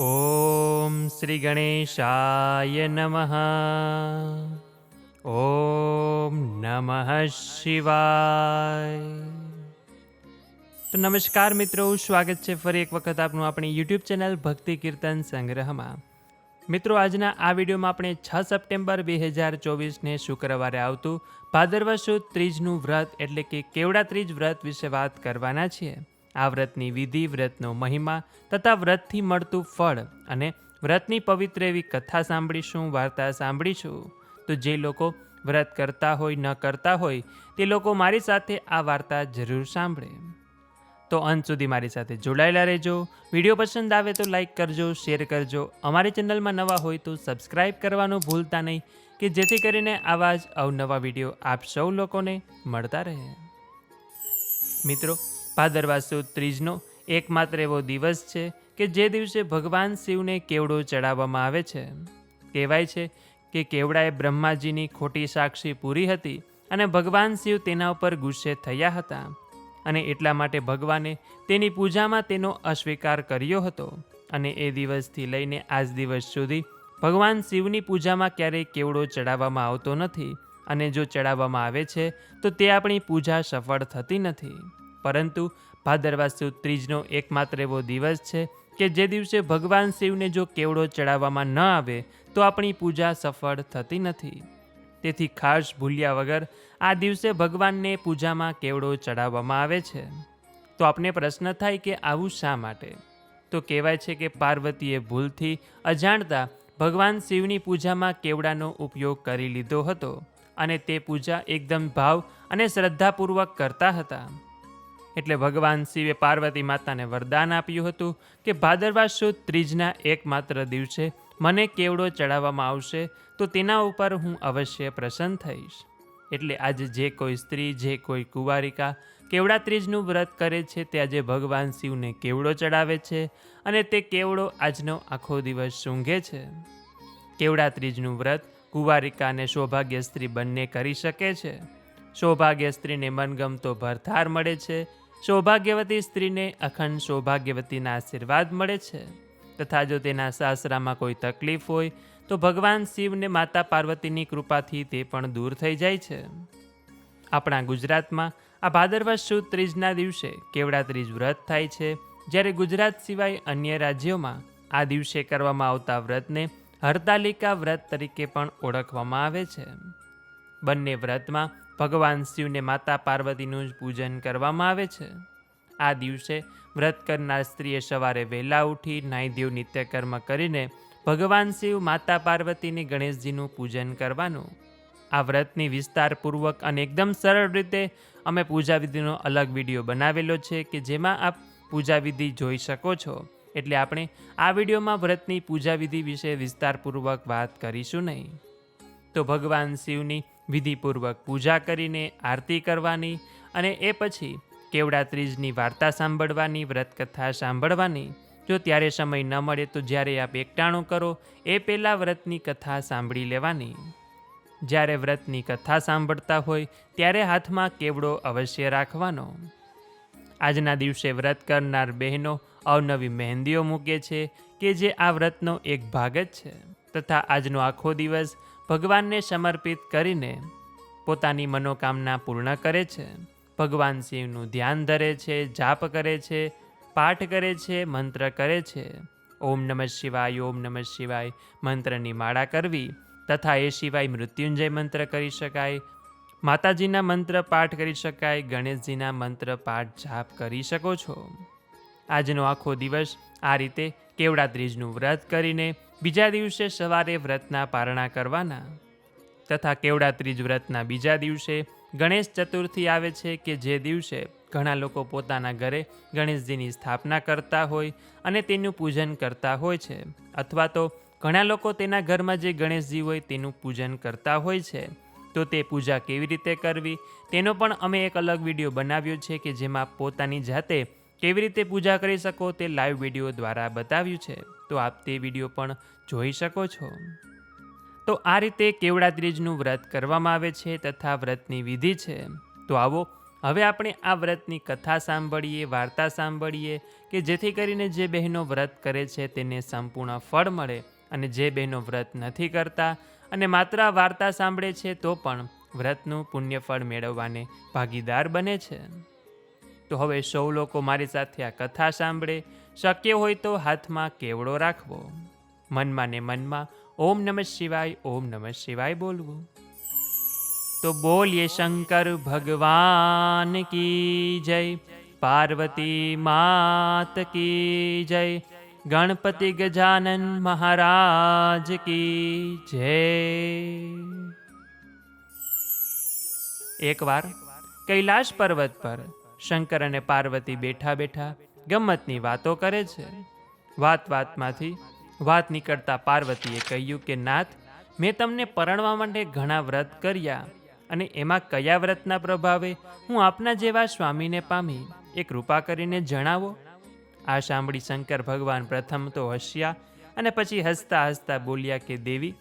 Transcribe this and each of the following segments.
ॐ શ્રીગણેશાય નમઃ. ઓમ નમઃ શિવાય. તો નમસ્કાર મિત્રો, સ્વાગત છે ફરી એક વખત આપનું આપણી યુટ્યુબ ચેનલ ભક્તિ કીર્તન સંગ્રહમાં. મિત્રો, આજના આ વિડીયોમાં આપણે છ સપ્ટેમ્બર બે હજાર ચોવીસને શુક્રવારે આવતું ભાદરવા સુદ ત્રીજનું વ્રત એટલે કે કેવડા ત્રીજ વ્રત વિશે વાત કરવાના છીએ. આ વ્રતની વિધિ, વ્રતનો મહિમા તથા વ્રતથી મળતું ફળ અને વ્રતની પવિત્ર એવી કથા સાંભળીશું, વાર્તા સાંભળીશું. તો જે લોકો વ્રત કરતા હોય, ન કરતા હોય, તે લોકો મારી સાથે આ વાર્તા જરૂર સાંભળે. તો અંત સુધી મારી સાથે જોડાયેલા રહેજો. વીડિયો પસંદ આવે તો લાઇક કરજો, શેર કરજો. અમારી ચેનલમાં નવા હોય તો સબસ્ક્રાઈબ કરવાનું ભૂલતા નહીં, કે જેથી કરીને આવા જ અવનવા વીડિયો આપ સૌ લોકોને મળતા રહે. મિત્રો ભાદરવા સુદ ત્રીજનો એકમાત્ર એવો દિવસ છે કે જે દિવસે ભગવાન શિવને કેવડો ચડાવવામાં આવે છે. કહેવાય છે કે કેવડાએ બ્રહ્માજીની ખોટી સાક્ષી પૂરી હતી અને ભગવાન શિવ તેના ઉપર ગુસ્સે થયા હતા અને એટલા માટે ભગવાને તેની પૂજામાં તેનો અસ્વીકાર કર્યો હતો અને એ દિવસથી લઈને આજ દિવસ સુધી ભગવાન શિવની પૂજામાં ક્યારેય કેવડો ચડાવવામાં આવતો નથી અને જો ચડાવવામાં આવે છે તો તે આપણી પૂજા સફળ થતી નથી. પરંતુ ભાદરવા સુદ ત્રીજનો એકમાત્ર એવો દિવસ છે કે જે દિવસે ભગવાન શિવને જો કેવડો ચડાવવામાં ન આવે, તો આપણી પૂજા સફળ થતી નથી. તેથી ખાસ ભૂલ્યા વગર આ દિવસે ભગવાનને પૂજામાં કેવડો ચડાવવામાં આવે છે? તો આપણે પ્રશ્ન થાય કે આવું શા માટે? તો કહેવાય છે કે પાર્વતીએ ભૂલથી અજાણતા ભગવાન શિવની પૂજામાં કેવડાનો ઉપયોગ કરી લીધો હતો અને તે પૂજા એકદમ ભાવ અને શ્રદ્ધાપૂર્વક કરતા હતા. એટલે ભગવાન શિવે પાર્વતી માતાને વરદાન આપ્યું હતું કે ભાદરવા સુદ ત્રીજના એકમાત્ર દિવસે મને કેવડો ચડાવવામાં આવશે, તો તેના ઉપર હું અવશ્ય પ્રસન્ન થઈશ. એટલે આજે જે કોઈ સ્ત્રી, જે કોઈ કુંવારિકા કેવડા ત્રીજનું વ્રત કરે છે, તે આજે ભગવાન શિવને કેવડો ચડાવે છે અને તે કેવડો આજનો આખો દિવસ સૂંઘે છે? કેવડા ત્રીજનું વ્રત કુંવારિકા અને સૌભાગ્ય સ્ત્રી બંને કરી શકે છે? સૌભાગ્ય સ્ત્રીને મનગમતો ભરથાર મળે છે સૌભાગ્યવતી સ્ત્રીને અખંડ સૌભાગ્યવતીના આશીર્વાદ મળે છે. તથા જો તેના સાસરામાં કોઈ તકલીફ હોય, તો ભગવાન શિવને માતા પાર્વતીની કૃપાથી તે પણ દૂર થઈ જાય છે. આપણા ગુજરાતમાં આ ભાદરવા સુદ ત્રીજના દિવસે કેવડા ત્રીજ વ્રત થાય છે, જ્યારે ગુજરાત સિવાય અન્ય રાજ્યોમાં આ દિવસે કરવામાં આવતા વ્રતને હરતાલિકા વ્રત તરીકે પણ ઓળખવામાં આવે છે. બંને વ્રતમાં ભગવાન શિવને માતા પાર્વતીનું જ પૂજન કરવામાં આવે છે. આ દિવસે વ્રત કરનાર સ્ત્રીએ સવારે વહેલા ઉઠી નાયદેવ નિત્યકર્મ કરીને ભગવાન શિવ માતા પાર્વતીની ગણેશજીનું પૂજન કરવાનું. આ વ્રતની વિસ્તારપૂર્વક અને એકદમ સરળ રીતે અમે પૂજાવિધિનો અલગ વીડિયો બનાવેલો છે કે જેમાં આપ પૂજાવિધિ જોઈ શકો છો. એટલે આપણે આ વિડીયોમાં વ્રતની પૂજાવિધિ વિશે વિસ્તારપૂર્વક વાત કરીશું નહીં. તો ભગવાન શિવની વિધિપૂર્વક પૂજા કરીને આરતી કરવાની અને એ પછી કેવડા ત્રીજની વાર્તા સાંભળવાની, વ્રતકથા સાંભળવાની. જો ત્યારે સમય ન મળે તો જ્યારે આપ એકટાણું કરો, એ પહેલાં વ્રતની કથા સાંભળી લેવાની. જ્યારે વ્રતની કથા સાંભળતા હોય, ત્યારે હાથમાં કેવડો અવશ્ય રાખવાનો. આજના દિવસે વ્રત કરનાર બહેનો અવનવી મહેંદીઓ મૂકે છે કે જે આ વ્રતનો એક ભાગ જ છે. તથા આજનો આખો દિવસ ભગવાનને સમર્પિત કરીને પોતાની મનોકામના પૂર્ણ કરે છે. ભગવાન શિવનું ધ્યાન ધરે છે, જાપ કરે છે, પાઠ કરે છે, મંત્ર કરે છે. ઓમ નમઃ શિવાય, ઓમ નમઃ શિવાય, મંત્રની માળા કરવી તથા એ સિવાય મૃત્યુંજય મંત્ર કરી શકાય. માતાજીના મંત્ર પાઠ કરી શકાય, ગણેશજીના મંત્ર પાઠ જાપ કરી શકો છો. આજનો આખો દિવસ આ રીતે કેવડા ત્રીજનું વ્રત કરીને બીજા દિવસે સવારે વ્રતના પારણા કરવાના તથા કેવડા ત્રીજ વ્રતના બીજા દિવસે ગણેશ ચતુર્થી આવે છે કે જે દિવસે ઘણા લોકો પોતાના ઘરે ગણેશજીની સ્થાપના કરતા હોય અને તેનું પૂજન કરતા હોય છે. અથવા તો ઘણા લોકો તેના ઘરમાં જે ગણેશજી હોય તેનું પૂજન કરતા હોય છે. તો તે પૂજા કેવી રીતે કરવી? તેનો પણ અમે એક અલગ વીડિયો બનાવ્યો છે કે જેમાં પોતાની જાતે કેવી રીતે પૂજા કરી શકો તે લાઈવ વીડિયો દ્વારા બતાવ્યું છે. તો આપ તે વીડિયો પણ જોઈ શકો છો. તો આ રીતે કેવડા ત્રીજનું વ્રત કરવામાં આવે છે તથા વ્રતની વિધિ છે. તો આવો, હવે આપણે આ વ્રતની કથા સાંભળીએ, વાર્તા સાંભળીએ કે જેથી કરીને જે બહેનો વ્રત કરે છે તેને સંપૂર્ણ ફળ મળે અને જે બહેનો વ્રત નથી કરતા અને માત્ર વાર્તા સાંભળે છે તો પણ વ્રતનું પુણ્યફળ મેળવવાને ભાગીદાર બને છે. તો હવે સૌ લોકો મારી સાથે આ કથા સાંભળે. શક્ય હોય તો હાથમાં કેવડો રાખવો. મનમાં ને મનમાં ઓમ નમઃ શિવાય, ઓમ નમઃ શિવાય બોલવું. તો બોલીએ શંકર ભગવાન કી જય, પાર્વતી માત કી જય, ગણપતિ ગજાનન મહારાજ કી જય. એકવાર કૈલાશ પર્વત પર શંકર અને પાર્વતી બેઠા બેઠા ગમ્મતની વાતો કરે છે. વાત વાતમાંથી વાત નીકળતા પાર્વતીએ કહ્યું કે, નાથ, મેં તમને પરણવા માટે ઘણા વ્રત કર્યા અને એમાં કયા વ્રતના પ્રભાવે હું આપના જેવા સ્વામીને પામી? એ કૃપા કરીને જણાવો. આ સાંભળી શંકર ભગવાન પ્રથમ તો હસ્યા અને પછી હસતા હસતા બોલ્યા કે, દેવી,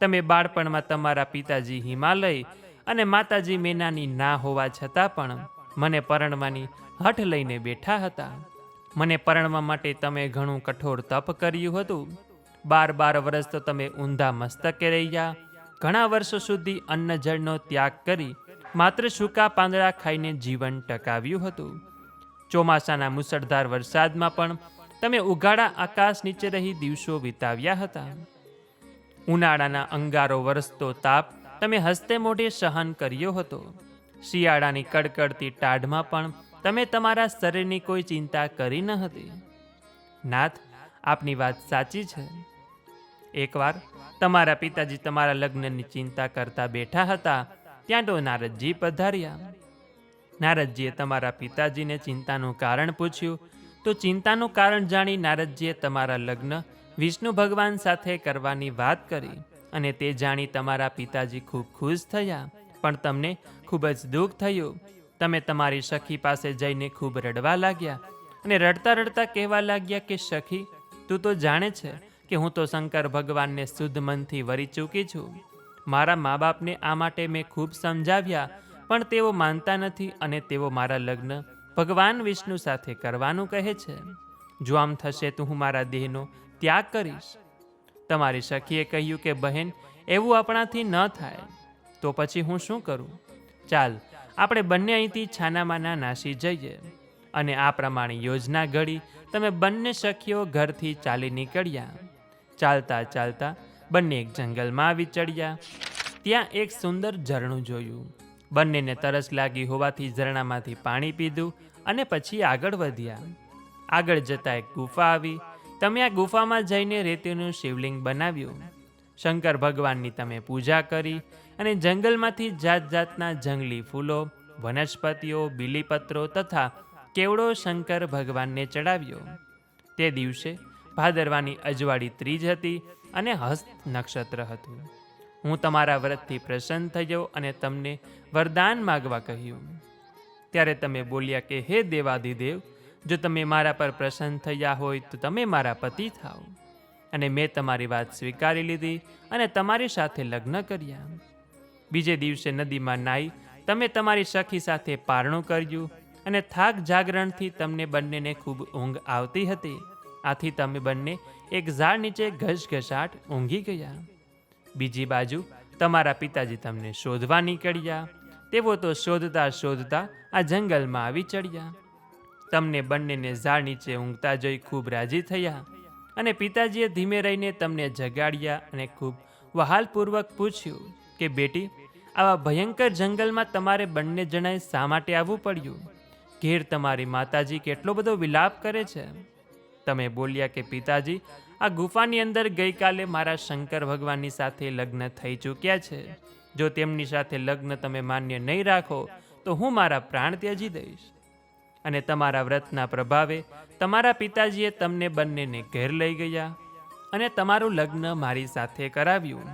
તમે બાળપણમાં તમારા પિતાજી હિમાલય અને માતાજી મેનાની ના હોવા છતાં પણ મને પરણવાની હઠ લઈને બેઠા હતા. મને પરણવા માટે તમે ઘણું કઠોર તપ કર્યું હતું. બાર બાર વર્ષ તો તમે ઊંધા મસ્તકે રહ્યા. ઘણા વર્ષો સુધી અન્ન જળનો ત્યાગ કરી માત્ર સૂકા પાંદડા ખાઈને જીવન ટકાવ્યું હતું. ચોમાસાના મુસળધાર વરસાદમાં પણ તમે ઉઘાડા આકાશ નીચે રહી દિવસો વિતાવ્યા હતા. ઉનાળાના અંગારો વરસતો તાપ તમે હસ્તે મોઢે સહન કર્યો હતો. શિયાળાની કડકડતી ટાઢમાં પણ તમે તમારા શરીરની કોઈ ચિંતા કરી ન હતી. નાથ, આપની વાત સાચી છે. એકવાર તમારા પિતાજી તમારા લગ્નની ચિંતા કરતા બેઠા હતા, ત્યાં તો નારદજી પધાર્યા. નારદજીએ તમારા પિતાજીને ચિંતાનું કારણ પૂછ્યું. તો ચિંતાનું કારણ જાણી નારદજીએ તમારા લગ્ન વિષ્ણુ ભગવાન સાથે કરવાની વાત કરી અને તે જાણી તમારા પિતાજી ખૂબ ખુશ થયા. પણ તમને ખૂબ જ દુઃખ થયું. તમે તમારી સખી પાસે જઈને ખૂબ રડવા લાગ્યા અને રડતા રડતા કહેવા લાગ્યા કે, સખી, તું તો જાણે છે કે હું તો શંકર ભગવાનને શુદ્ધ મનથી વરી ચૂકી છું. મારા મા બાપને આ માટે મેં ખૂબ સમજાવ્યા, પણ તેઓ માનતા નથી અને તેઓ મારા લગ્ન ભગવાન વિષ્ણુ સાથે કરવાનું કહે છે. જો આમ થશે તો હું મારા દેહનો ત્યાગ કરીશ. તમારી સખીએ કહ્યું કે, બહેન, એવું આપણાથી ન થાય. તો પછી હું શું કરું? ચાલ, આપણે બંને અહીંથી છાનામાના નાસી જઈએ. અને આ પ્રમાણે યોજના ઘડી, તમે બંને સખીઓ ઘરથી ચાલી નીકળ્યા. ચાલતા ચાલતા બંને એક જંગલમાં આવી ચડ્યા. ત્યાં એક સુંદર ઝરણું જોયું. બંનેને તરસ લાગી હોવાથી ઝરણામાંથી પાણી પીધું અને પછી આગળ વધ્યા. આગળ જતા એક ગુફા આવી. તમે આ ગુફામાં જઈને રેતીનું શિવલિંગ બનાવ્યું. શંકર ભગવાનની તમે પૂજા કરી. અને જંગલમાંથી જાત જાતના જંગલી ફૂલો, વનસ્પતિઓ, બીલીપત્રો તથા કેવડો શંકર ભગવાનને ચડાવ્યો. તે દિવસે ભાદરવાની અજવાળી ત્રીજ હતી અને હસ્ત નક્ષત્ર હતું. હું તમારા વ્રતથી પ્રસન્ન થયો અને તમને વરદાન માગવા કહ્યું. ત્યારે તમે બોલ્યા કે, હે દેવાદિદેવ, જો તમે મારા પર પ્રસન્ન થયા હોય તો તમે મારા પતિ થાઓ અને મેં તમારી વાત સ્વીકારી લીધી અને તમારી સાથે લગ્ન કર્યા. બીજે દિવસે નદીમાં નાઈ તમે તમારી સખી સાથે પારણું કર્યું અને થાક જાગરણથી તમને બંનેને ખૂબ ઊંઘ આવતી હતી. આથી તમે બંને એક ઝાડ નીચે ઘસઘસાટ ઊંઘી ગયા. બીજી બાજુ તમારા પિતાજી તમને શોધવા નીકળ્યા. તેઓ તો શોધતા શોધતા આ જંગલમાં આવી ચડ્યા. તમને બંનેને ઝાડ નીચે ઊંઘતા જોઈ ખૂબ રાજી થયા અને પિતાજીએ ધીમે રહીને તમને જગાડ્યા અને ખૂબ વહાલપૂર્વક પૂછ્યું કે, બેટી આવા ભયંકર જંગલમાં તમારે બંને જણાએ શા માટે આવવું પડ્યું? ઘેર તમારી માતાજી કેટલો બધો વિલાપ કરે છે? તમે બોલ્યા કે, પિતાજી, આ ગુફાની અંદર ગઈકાલે મારા શંકર ભગવાનની સાથે લગ્ન થઈ ચૂક્યા છે. જો તેમની સાથે લગ્ન તમે માન્ય નહીં રાખો, તો હું મારા પ્રાણ ત્યજી દઈશ. અને તમારા વ્રતના પ્રભાવે તમારા પિતાજીએ તમને બંનેને ઘેર લઈ ગયા અને તમારું લગ્ન મારી સાથે કરાવ્યું.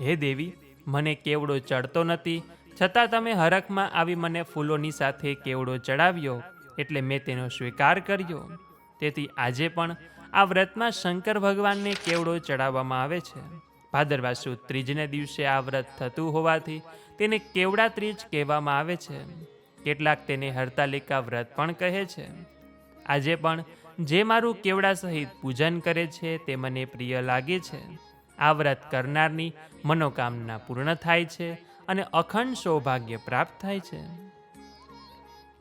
હે દેવી મને કેવડો ચડતો નથી, છતાં તમે હરખમાં આવી મને ફૂલોની સાથે કેવડો ચડાવ્યો, એટલે મેં તેનો સ્વીકાર કર્યો. તેથી આજે પણ આ વ્રતમાં શંકર ભગવાનને કેવડો ચડાવવામાં આવે છે. ભાદરવા સુદ ત્રીજને દિવસે આ વ્રત થતું હોવાથી તેને કેવડા ત્રીજ કહેવામાં આવે છે. કેટલાક તેને હરતાલિકા વ્રત પણ કહે છે. આજે પણ જે મારું કેવડા સહિત પૂજન કરે છે તે મને પ્રિય લાગે છે. આ વ્રત કરનારની મનોકામના પૂર્ણ થાય છે અને અખંડ સૌભાગ્ય પ્રાપ્ત થાય છે.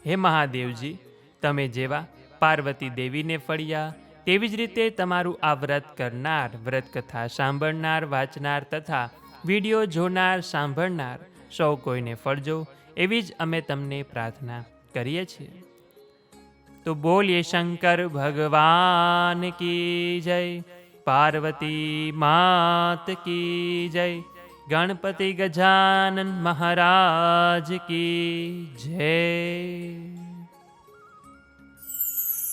હે મહાદેવજી, તમે જેવા પાર્વતી દેવીને ફળ્યા, તેવી જ રીતે તમારું આ વ્રત કરનાર વ્રત કથા સાંભળનાર, વાંચનાર તથા વીડિયો જોનાર, સાંભળનાર સૌ કોઈને ફળજો, એવી જ અમે તમને પ્રાર્થના કરીએ છીએ. તો બોલીએ શંકર ભગવાન કી જય. પાર્વતી માત કી જય. ગણપતિ ગજાનન મહારાજ કી જય.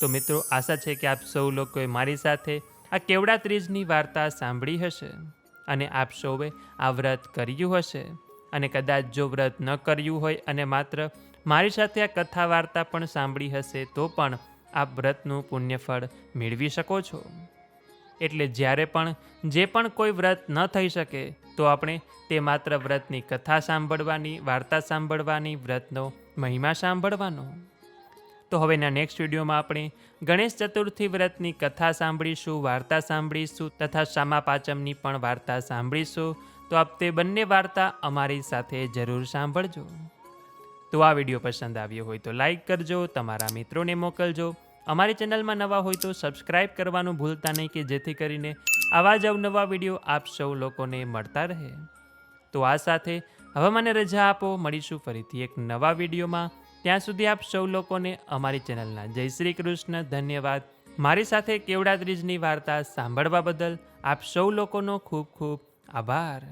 તો મિત્રો, આશા છે કે આપ સૌ લોકોએ મારી સાથે આ કેવડા ત્રીજની વાર્તા સાંભળી હશે અને આપ સૌએ આ વ્રત કર્યું હશે. અને કદાચ જો વ્રત ન કર્યું હોય અને માત્ર મારી સાથે આ કથા વાર્તા પણ સાંભળી હશે, તો પણ આપ વ્રતનું પુણ્યફળ મેળવી શકો છો. એટલે જ્યારે પણ જે પણ કોઈ વ્રત ન થઈ શકે, તો આપણે તે માત્ર વ્રતની કથા સાંભળવાની, વાર્તા સાંભળવાની, વ્રતનો મહિમા સાંભળવાનો. તો હવેના નેક્સ્ટ વિડીયોમાં આપણે ગણેશ ચતુર્થી વ્રતની કથા સાંભળીશું, વાર્તા સાંભળીશું તથા શામા પાંચમની પણ વાર્તા સાંભળીશું. તો આપ તે બંને વાર્તા અમારી સાથે જરૂર સાંભળજો. તો આ વીડિયો પસંદ આવ્યો હોય તો લાઈક કરજો, તમારા મિત્રોને મોકલજો. અમારી ચેનલમાં નવા હોય તો સબસ્ક્રાઈબ કરવાનું ભૂલતા નહીં કે જેથી કરીને આવા જ અવનવા વીડિયો આપ સૌ લોકોને મળતા રહે. તો આ સાથે હવે મને રજા આપો. મળીશું ફરીથી એક નવા વિડીયોમાં. ત્યાં સુધી આપ સૌ લોકોને અમારી ચેનલના જય શ્રી કૃષ્ણ ધન્યવાદ. મારી સાથે કેવડા ત્રીજની વાર્તા સાંભળવા બદલ આપ સૌ લોકોનો ખૂબ ખૂબ આભાર.